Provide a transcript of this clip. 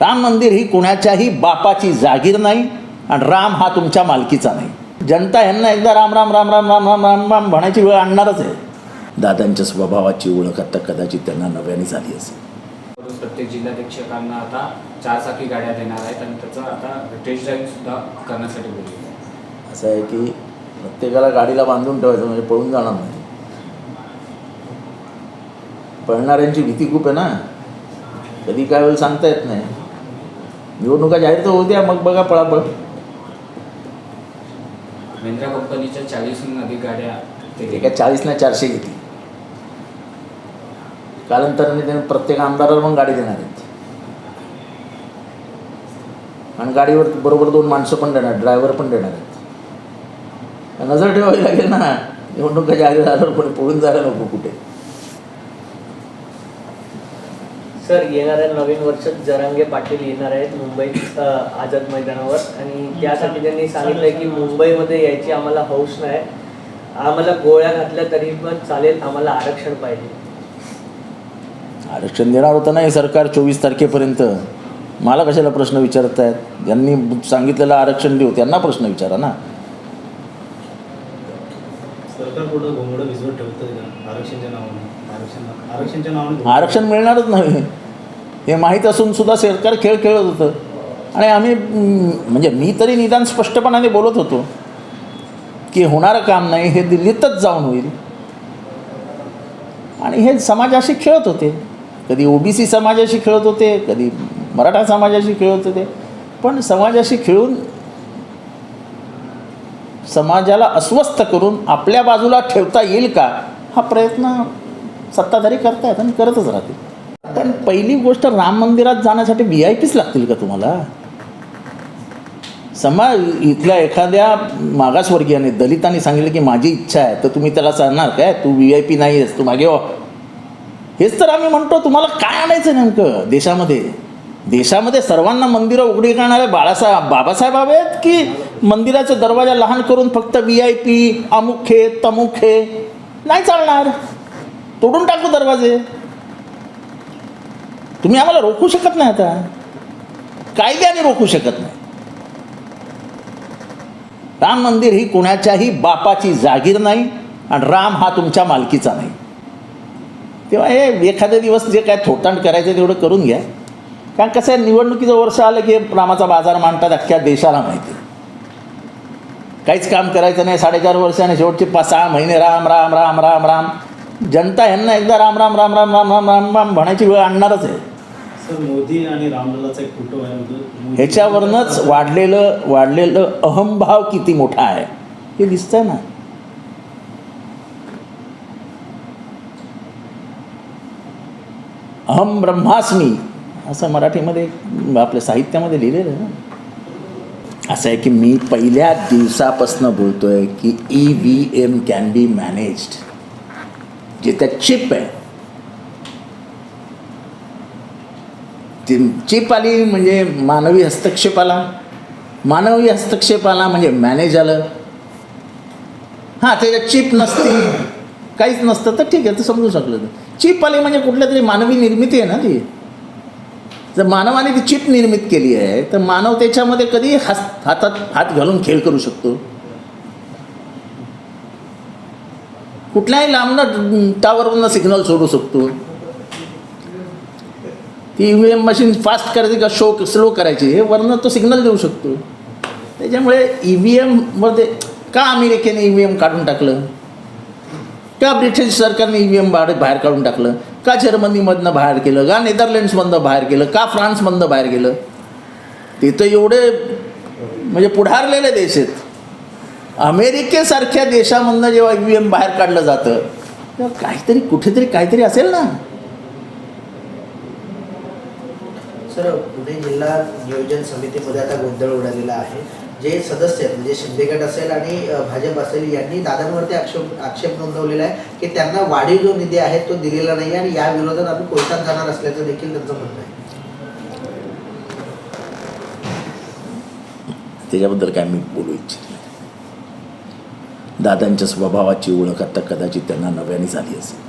राम मंदिर ही कोणाच्याही बापाची जागीर नाही आणि राम हा तुमच्या मालकीचा नाही. जनता यांना एकदा राम राम राम राम राम राम राम राम म्हणायची वेळ आणणारच आहे. दादांच्या स्वभावाची ओळख आता कदाचित त्यांना नव्याने झाली असेल. प्रत्येक जिल्हाधीक्षकांना आता चारचाकी गाड्या देणार आहेत आणि त्याचं आता टेस्ट ड्राईव्ह सुद्धा करण्यासाठी बोललेलं आहे असं आहे की प्रत्येकाला गाडीला बांधून ठेवायचं म्हणजे पळून जाणार नाही. पळणाऱ्यांची भीती खूप आहे ना. कधी काय वेळ सांगता येत नाही. निवडणुका जाहीर तर होत्या मग बघा पळापळ. महिंद्रा कंपनीच्या चाळीसहून अधिक गाड्या ते एका चाळीसला चारशे घेतली. कालांतराने त्याने प्रत्येक आमदाराला पण गाडी देणार आहेत. आणि गाडीवर बरोबर दोन माणसं पण देणार ड्रायव्हर पण देणार आहेत. नजर ठेवावी लागेल ना. निवडणुका जाहीर झाल्यावर कोणी पळून जायला नको कुठे. सर येणाऱ्या नवीन वर्षात जरांगे पाटील येणार आहेत मुंबईत आझाद मैदानावर. आणि त्यासाठी त्यांनी सांगितलंय की मुंबईमध्ये यायची आम्हाला हौस नाही. आम्हाला गोळ्या घातल्या तरी पण चालेल आम्हाला आरक्षण पाहिजे. आरक्षण देणार होतं ना हे सरकार चोवीस तारखेपर्यंत? मला कशाला प्रश्न विचारत आहेत ज्यांनी सांगितलेलं आरक्षण देऊ त्यांना प्रश्न विचारा ना. आरक्षण मिळणारच नाही. हे माहीत असून सुद्धा सरकार खेळ खेळत होतं. आणि आम्ही म्हणजे मी तरी निदान स्पष्टपणाने बोलत होतो की होणारं काम नाही हे दिल्लीतच जाऊन होईल. आणि हे समाजाशी खेळत होते. कधी ओबीसी समाजाशी खेळत होते कधी मराठा समाजाशी खेळत होते. पण समाजाशी खेळून समाजाला अस्वस्थ करून आपल्या बाजूला ठेवता येईल का? हा प्रयत्न सत्ताधारी करतायत आणि करतच राहतील. पण पहिली गोष्ट राम मंदिरात जाण्यासाठी व्ही आय पीच लागतील का तुम्हाला? समाज इथल्या एखाद्या मागासवर्गीयाने दलितांनी सांगितलं की माझी इच्छा आहे तर तुम्ही त्याला सांगणार काय तू व्ही आय पी नाही आहेस तू मागे हो हेच तर आम्ही म्हणतो तुम्हाला काय आणायचं नेमकं देशामध्ये? देशामध्ये सर्वांना मंदिरं उघडी करणारे बाळासाहेब बाबासाहेब आहेत की मंदिराचे दरवाजा लहान करून फक्त व्ही आय पी अमुक हे तमुक हे? नाही चालणार. तोडून टाकू दरवाजे. तुम्ही आम्हाला रोखू शकत नाही आता. कायद्याने रोखू शकत नाही. राम मंदिर ही कोणाच्याही बापाची जागीर नाही आणि राम हा तुमच्या मालकीचा नाही. तेव्हा हे एखादे दिवस जे काय थोटांड करायचं तेवढं करून घ्या. कारण कसं आहे निवडणुकीचं वर्ष आलं की रामाचा बाजार मांडतात अख्ख्या देशाला माहिती. काहीच काम करायचं नाही साडेचार वर्ष आणि शेवटचे पाच सहा महिने राम राम राम राम राम. जनता यांना एकदा राम राम राम राम राम राम राम राम म्हणायची वेळ आणणारच आहे. मोदी आणि रामललाचा एक फोटो आहे म्हणजे ह्याच्यावरनंच वाढलेलं वाढलेलं अहंभाव किती मोठा आहे. हे दिसतंय ना? अहम ब्रह्मास्मी असं मराठीमध्ये आपल्या साहित्यामध्ये लिहिलेलं आहे ना? असं आहे की मी पहिल्या दिवसापासून बोलतोय की E V M can be managed जे त्या चिप आहे ती चिप आली म्हणजे मानवी हस्तक्षेप आला मानवी हस्तक्षेप आला म्हणजे मॅनेज आलं हां त्याच्यात चिप नसती काहीच नसतं तर ठीक आहे तर समजू शकलं चिप आली म्हणजे कुठल्या तरी मानवी निर्मिती आहे ना ती. जर मानवाने ती चिप निर्मित केली आहे तर मानव त्याच्यामध्ये कधी हस हातात हात घालून खेळ करू शकतो. कुठल्याही लांबनं टावरवरनं सिग्नल सोडू शकतो. ती E V M machine fast करायची का शो स्लो करायची हे वरनं तो सिग्नल देऊ शकतो. त्याच्यामुळे ई व्ही एममध्ये का अमेरिकेने ई व्ही एम काढून टाकलं? का ब्रिटिश सरकारने ई व्ही एम बाहेर बाहेर काढून टाकलं? का जर्मनीमधनं बाहेर केलं? का नेदरलँड्समधनं बाहेर केलं? का फ्रान्समधनं बाहेर गेलं ते तर एवढे म्हणजे पुढारलेले देश आहेत. अमेरिकेसारख्या देशामधनं जेव्हा ई व्ही एम बाहेर काढलं जातं तेव्हा काहीतरी कुठेतरी काहीतरी असेल ना? सर पुणे जिल्हा नियोजन समितीमध्ये आता गोंधळ उडालेला आहे. जे सदस्य आहेत म्हणजे शिंदे गट असेल आणि भाजप असेल यांनी दादांवरती आक्षेप आक्षेप नोंदवलेला आहे की त्यांना वाढीव जो निधी आहे तो दिलेला नाही आणि या विरोधात आम्ही कोर्टात जाणार असल्याचं देखील त्यांचं म्हणणं आहे. त्याच्याबद्दल काय मी बोलू इच्छित दादांच्या स्वभावाची ओळख आता कदाचित त्यांना नव्याने झाली असेल.